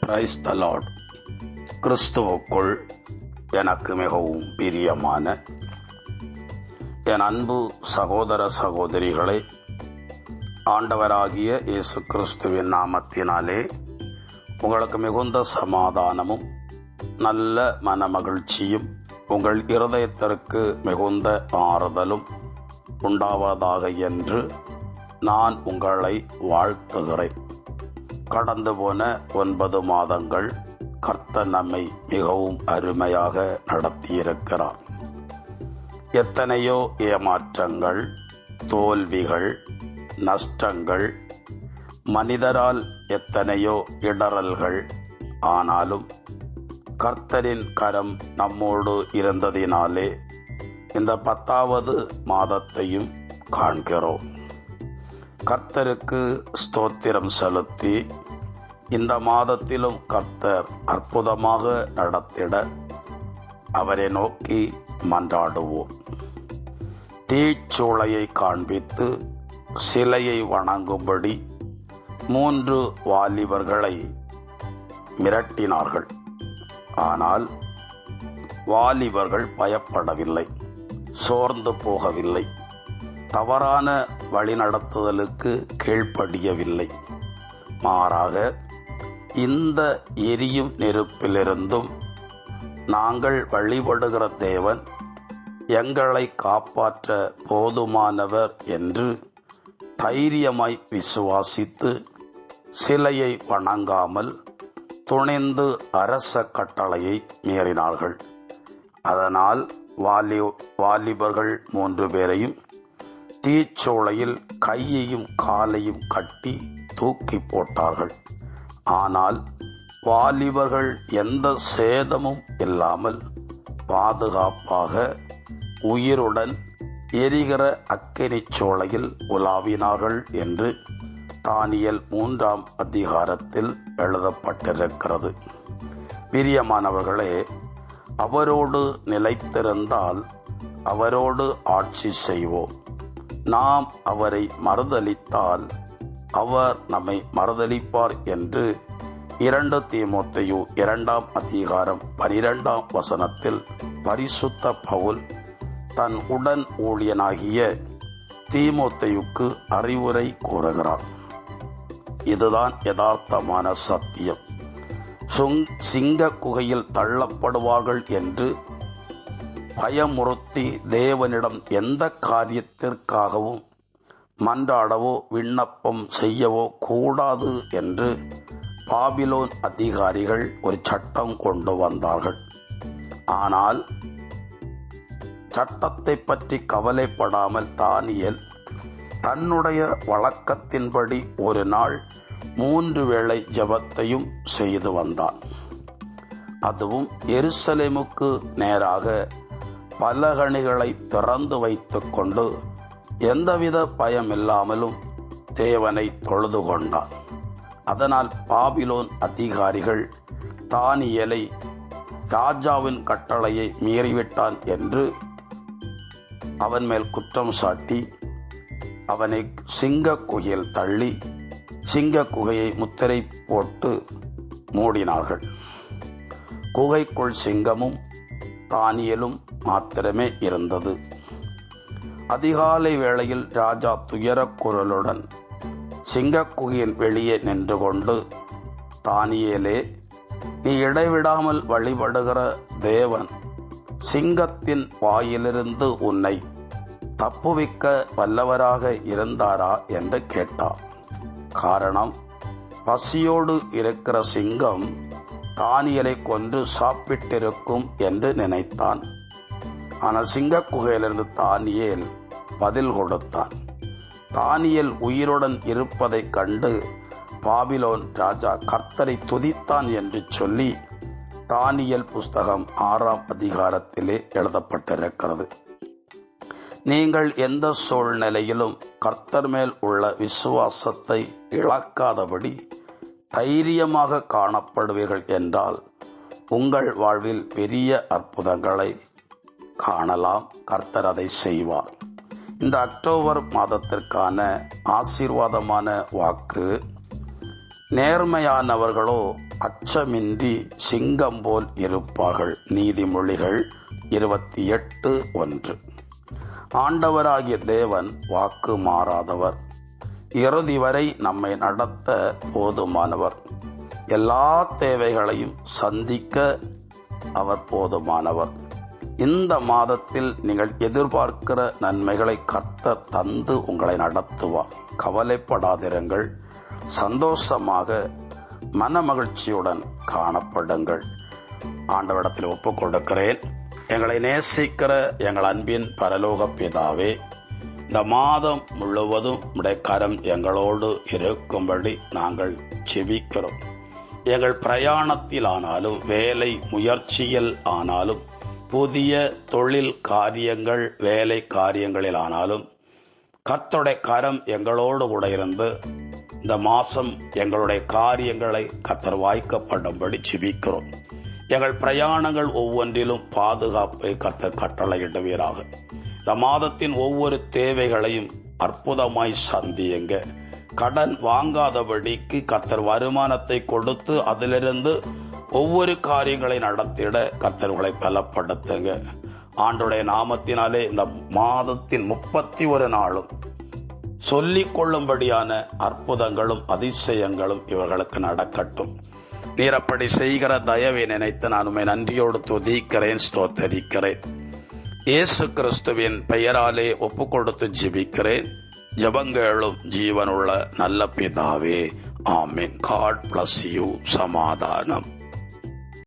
Praise the Lord கிறிஸ்துவுக்குள் எனக்கு மிகவும் பிரியமான என் அன்பு சகோதர சகோதரிகளை ஆண்டவராகிய இயேசு கிறிஸ்துவின் நாமத்தினாலே உங்களுக்கு மிகுந்த சமாதானமும் நல்ல மனமகிழ்ச்சியும் உங்கள் இருதயத்திற்கு மிகுந்த ஆறுதலும் உண்டாவதாக என்று நான் உங்களை வாழ்த்துகிறேன். கடந்து போன ஒன்பது மாதங்கள் கர்த்த நம்மை மிகவும் அருமையாக நடத்தியிருக்கிறார். எத்தனையோ ஏமாற்றங்கள் தோல்விகள் நஷ்டங்கள் மனிதரால் எத்தனையோ இடறல்கள் ஆனாலும் கர்த்தரின் கரம் நம்மோடு இருந்ததினாலே இந்த பத்தாவது மாதத்தையும் காண்கிறோம். கர்த்தருக்கு ஸ்தோத்திரம் செலுத்தி இந்த மாதத்திலும் கர்த்தர் அற்புதமாக நடத்திட அவரை நோக்கி மன்றாடுவோம். தீச்சூளையை காண்பித்து சிலையை வணங்கும்படி மூன்று வாலிபர்களை மிரட்டினார்கள். ஆனால் வாலிபர்கள் பயப்படவில்லை சோர்ந்து போகவில்லை தவறான வழிநடத்துதலுக்கு கீழ்ப்படியவில்லை. மாறாக இந்த எரியும் நெருப்பிலிருந்தும் நாங்கள் வழிபடுகிற தேவன் எங்களை காப்பாற்ற போதுமானவர் என்று தைரியமாய் விசுவாசித்து சிலையை வணங்காமல் துணிந்து அரச கட்டளையை மீறினார்கள். அதனால் வாலி வாலிபர்கள் மூன்று பேரையும் தீச்சோலையில் கையையும் காலையும் கட்டி தூக்கி போட்டார்கள். ஆனால் வாலிபர்கள் எந்த சேதமும் இல்லாமல் பாதுகாப்பாக உயிருடன் எரிகிற அக்கினிச் சோலையில் உலாவினார்கள் என்று தானியல் மூன்றாம் அதிகாரத்தில் எழுதப்பட்டிருக்கிறது. பிரியமானவர்களே அவரோடு நிலைத்திருந்தால் அவரோடு ஆட்சி செய்வோம். நாம் அவரை மறுதலித்தால் அவர் நம்மை மறுதளிப்பார் என்று இரண்டு தீமோத்தையு இரண்டாம் அதிகாரம் பனிரெண்டாம் வசனத்தில் பரிசுத்த பவுல் தன் உடன் ஊழியனாகிய தீமோத்தையுக்கு அறிவுரை கூறுகிறார். இதுதான் யதார்த்தமான சத்தியம். சுங் சிங்க குகையில் தள்ளப்படுவார்கள் என்று பயமுறுத்தி தேவனிடம் எந்த காரியத்திற்காகவும் மன்றாடவோ விண்ணப்பம் செய்யவோ கூடாது என்று பாபிலோன் அதிகாரிகள் ஒரு சட்டம் கொண்டு வந்தார்கள். ஆனால் சட்டத்தை பற்றி கவலைப்படாமல் தானியல் தன்னுடைய வழக்கத்தின்படி ஒரு நாள் மூன்று வேளை ஜபத்தையும் செய்து வந்தான். அதுவும் எருசலேமுக்கு நேராக பலகணிகளை திறந்து வைத்துக்கொண்டு எந்தவித பயமில்லாமலும் தேவனை தொழுது கொண்டான். அதனால் பாபிலோன் அதிகாரிகள் தானியலை ராஜாவின் கட்டளையை மீறிவிட்டான் என்று அவன் மேல் குற்றம் சாட்டி அவனை சிங்க குகையில் தள்ளி சிங்க குகையை முத்திரை போட்டு மூடினார்கள். குகைக்குள் சிங்கமும் தானியலும் மாத்திரமே இருந்தது. அதிகாலை வேளையில் ராஜா துயரக் குரலுடன் சிங்கக்குகையின் வெளியே நின்று கொண்டு தானியேலே நீ இடைவிடாமல் வழிபடுகிற தேவன் சிங்கத்தின் வாயிலிருந்து உன்னை தப்புவிக்க வல்லவராக இருந்தாரா? என்று கேட்டார். காரணம் பசியோடு இருக்கிற சிங்கம் தானியலை கொன்று சாப்பிட்டிருக்கும் என்று நினைத்தான். ஆனால் சிங்க குகையிலிருந்து தானியேல் பதில் கொடுத்தான். தானியல் உயிருடன் இருப்பதைக் கண்டு பாபிலோன் ராஜா கர்த்தரை துதித்தான் என்று சொல்லி தானியல் புஸ்தகம் ஆறாம் அதிகாரத்திலே எழுதப்பட்டிருக்கிறது. நீங்கள் எந்த சூழ்நிலையிலும் கர்த்தர் மேல் உள்ள விசுவாசத்தை இழக்காதபடி தைரியமாக காணப்படுவீர்கள் என்றால் உங்கள் வாழ்வில் பெரிய அற்புதங்களை காணலாம். கர்த்தர் அதை செய்வார். இந்த அக்டோபர் மாதத்திற்கான ஆசீர்வாதமான வாக்கு நேர்மையானவர்களோ அச்சமின்றி சிங்கம் போல் இருப்பார்கள். நீதிமொழிகள் இருபத்தி எட்டு ஒன்று. ஆண்டவராகிய தேவன் வாக்கு மாறாதவர். இறுதி வரை நம்மை நடத்த போதுமானவர். எல்லா தேவைகளையும் சந்திக்க அவர் போதுமானவர். இந்த மாதத்தில் நீங்கள் எதிர்பார்க்கிற நன்மைகளை கர்த்தர் தந்து உங்களை நடத்துவார். கவலைப்படாதிருங்கள். சந்தோஷமாக மனமகிழ்ச்சியுடன் காணப்படுங்கள். ஆண்டவரிடத்தில் ஒப்பு கொடுக்கிறேன் எங்களை நேசிக்கிற எங்கள் அன்பின் பரலோக பிதாவே இந்த மாதம் முழுவதும் உடைய கரம் எங்களோடு இருக்கும்படி நாங்கள் செபிக்கிறோம். எங்கள் பிரயாணத்தில் ஆனாலும் வேலை முயற்சியில் ஆனாலும் புதிய தொழில் காரியங்கள் வேலை காரியங்களில் ஆனாலும் கர்த்தருடைய கரம் எங்களோடு கூட இருந்து இந்த மாதம் எங்களுடைய காரியங்களை கத்தர் வாய்க்கப்படும்படி சிபிக்கிறோம் எங்கள் பிரயாணங்கள் ஒவ்வொன்றிலும் பாதுகாப்பை கத்தர் கட்டளையிடுவீராக. இந்த மாதத்தின் ஒவ்வொரு தேவைகளையும் அற்புதமாய் சந்தியுங்க. கடன் வாங்காதபடிக்கு கத்தர் வருமானத்தை கொடுத்து அதிலிருந்து ஒவ்வொரு காரியங்களை நடத்திட கத்தர்களை பலப்படுத்துங்க. ஆண்டுடைய நாமத்தினாலே இந்த மாதத்தின் முப்பத்தி ஒரு நாளும் சொல்லிக் கொள்ளும்படியான அற்புதங்களும் அதிசயங்களும் இவர்களுக்கு நடக்கட்டும். நீர் அப்படி செய்கிற தயவை நினைத்து நான் உண்மை நன்றியோடு துதிக்கிறேன் ஸ்தோத்தரிக்கிறேன். இயேசு கிறிஸ்துவின் பெயராலே ஒப்பு கொடுத்து ஜிபிக்கிறேன். ஜபங்களும் ஜீவனுள்ள நல்ல பிதாவே ஆமீன். காட் பிளஸ் யூ சமாதானம்.